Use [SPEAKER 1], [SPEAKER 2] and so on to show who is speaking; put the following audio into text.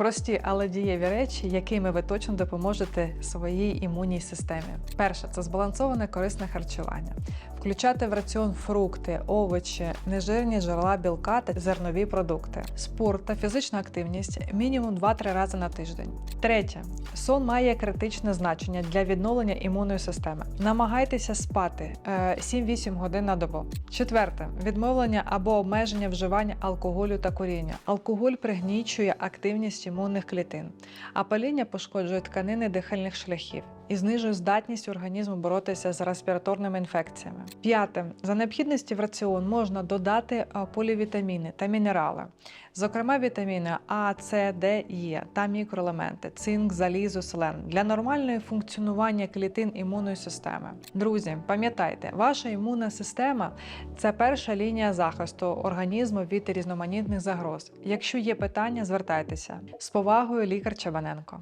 [SPEAKER 1] Прості, але дієві речі, якими ви точно допоможете своїй імунній системі. Перше це збалансоване корисне харчування. Включати в раціон фрукти, овочі, нежирні джерела білка та зернові продукти, спорт та фізична активність мінімум 2-3 рази на тиждень. Третє. Сон має критичне значення для відновлення імунної системи. Намагайтеся спати е, 7-8 годин на добу. Четверте. Відмовлення або обмеження вживання алкоголю та куріння. Алкоголь пригнічує активність імунних клітин, а паління пошкоджує тканини дихальних шляхів і знижує здатність організму боротися з респіраторними інфекціями. П'яте. За необхідності в раціон можна додати е, полівітаміни та мінерали, зокрема вітаміни А, С, Д, Е та мікроелементи, цинк, залізо, селен для нормального функціонування клітин імунної системи. Друзі, пам'ятайте, ваша імунна система це перша лінія захисту організму від різноманітних загроз. Якщо є питання, звертайтеся з повагою, лікар Чабаненко.